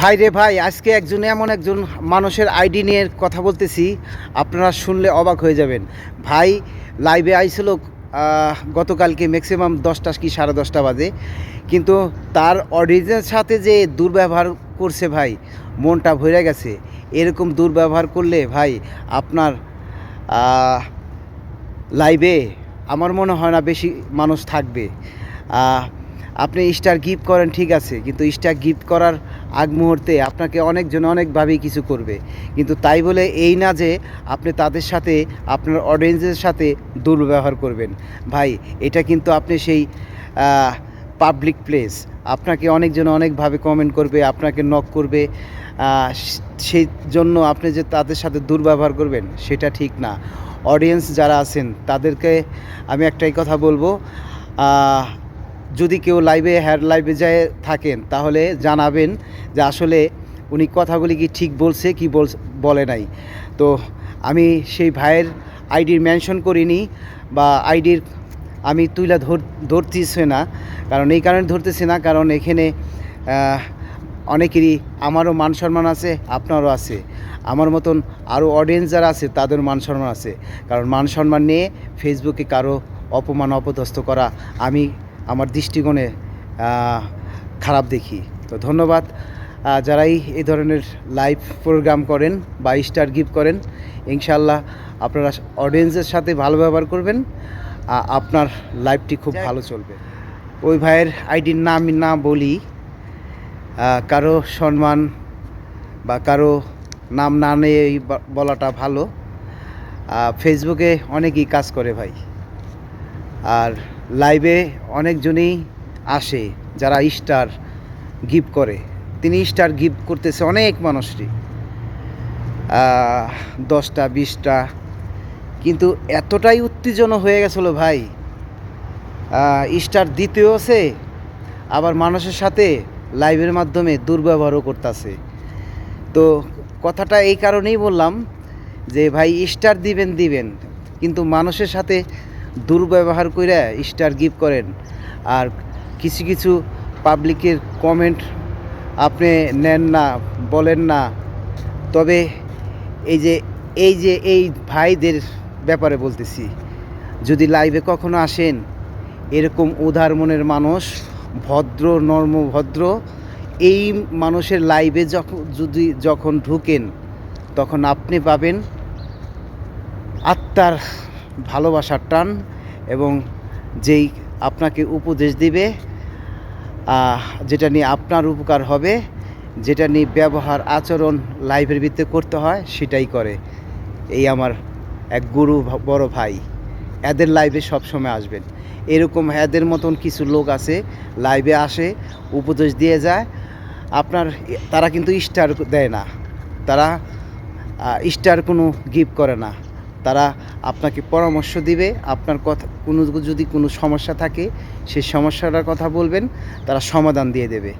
ভাই রে ভাই, আজকে একজন এমন একজন মানুষের আইডি নিয়ে কথা বলতেছি, আপনারা শুনলে অবাক হয়ে যাবেন। ভাই লাইভে আইছিল গতকালকে ম্যাক্সিমাম দশটা কি সাড়ে দশটা বাজে, কিন্তু তার অডিয়েন্সের সাথে যে দুর্ব্যবহার করছে ভাই, মনটা ভরে গেছে। এরকম দুর্ব্যবহার করলে ভাই, আপনার লাইভে আমার মনে হয় না বেশি মানুষ থাকবে। আপনি স্টার গিফট করেন, ঠিক আছে, কিন্তু স্টার গিফট করার আগ মুহূর্তে আপনাকে অনেকজন অনেকভাবেই কিছু করবে। কিন্তু তাই বলে এই না যে আপনি তাদের সাথে, আপনার অডিয়েন্সের সাথে দুর্ব্যবহার করবেন। ভাই, এটা কিন্তু আপনি সেই পাবলিক প্লেস আপনাকে অনেকজন অনেকভাবে কমেন্ট করবে, আপনাকে নক করবে সেই জন্য আপনি যে তাদের সাথে দুর্ব্যবহার করবেন, সেটা ঠিক না। অডিয়েন্স যারা আছেন, তাদেরকে আমি একটাই কথা বলব যদি কেউ লাইভে হ্যার লাইভে যায়, থাকেন, তাহলে জানাবেন যে আসলে উনি কথাগুলি কি ঠিক বলছে, কি বল বলে নাই। তো আমি সেই ভাইয়ের আইডির মেনশন করিনি বা আইডির আমি তুইলা ধর, ধরতেছি না, কারণ এই কারণে ধরতেছি না, কারণ এখানে অনেকেরই আমারও মান সম্মান আছে, আপনারও আছে। আমার মতন আরও অডিয়েন্স যারা আছে তাদের মান সম্মান আছে। কারণ মান সম্মান নিয়ে ফেসবুকে কারও অপমান, অপদস্থ করা আমি আমার দৃষ্টিকোণে খারাপ দেখি। তো ধন্যবাদ যারাই এই ধরনের লাইভ প্রোগ্রাম করেন বা স্টার গিফট করেন ইনশাল্লাহ আপনারা অডিয়েন্সের সাথে ভালো ব্যবহার করবেন। আপনার লাইভটি খুব ভালো চলবে। ওই ভাইয়ের আইডির নাম না বলি কারও সম্মান বা কারও নাম না নিয়ে বলাটা ভালো। ফেসবুকে অনেকেই কাজ করে ভাই। আর লাইভে অনেকজনই আসে যারা স্টার গিফট করে। তিনি স্টার গিফট করতেছে অনেক মানুষই। দশটা, বিশটা। কিন্তু এতটাই উত্তেজনা হয়ে গেছিল ভাই। স্টার দ্বিতীয় আছে, আবার মানুষের সাথে লাইভের মাধ্যমে দুর্ব্যবহারও করতেছে। তো কথাটা এই কারণেই বললাম যে ভাই স্টার দিবেন দিবেন। কিন্তু মানুষের সাথে দুর্ব্যবহার করে স্টার গিফট করেন। আর কিছু কিছু পাবলিকের কমেন্ট আপনি নেন না, বলেন না। তবে এই যে এই যে, এই ভাইদের ব্যাপারে বলতেছি, যদি লাইভে কখনো আসেন, এরকম উদার মনের মানুষ, ভদ্র, নর্ম ভদ্র, এই মানুষের লাইভে যখন যদি যখন ঢুকেন, তখন আপনি পাবেন আত্মার ভালোবাসার টান এবং যেই আপনাকে উপদেশ দিবে যেটা নিয়ে আপনার উপকার হবে, যেটা নিয়ে ব্যবহার, আচরণ লাইভের ভিত্তিতে করতে হয়, সেটাই করে। এই আমার এক গুরু বড় ভাই। এদের লাইভে সবসময় আসবেন। এরকম এদের মতন কিছু লোক আছে লাইভে আসে, উপদেশ দিয়ে যায়। আপনার, তারা কিন্তু স্টার দেয় না। তারা স্টার কোনো গিফট করে না। তারা আপনাকে পরামর্শ দিবে, আপনার কথা, কোনো যদি কোনো সমস্যা থাকে, সেই সমস্যাটার কথা বলবেন, তারা সমাধান দিয়ে দেবে।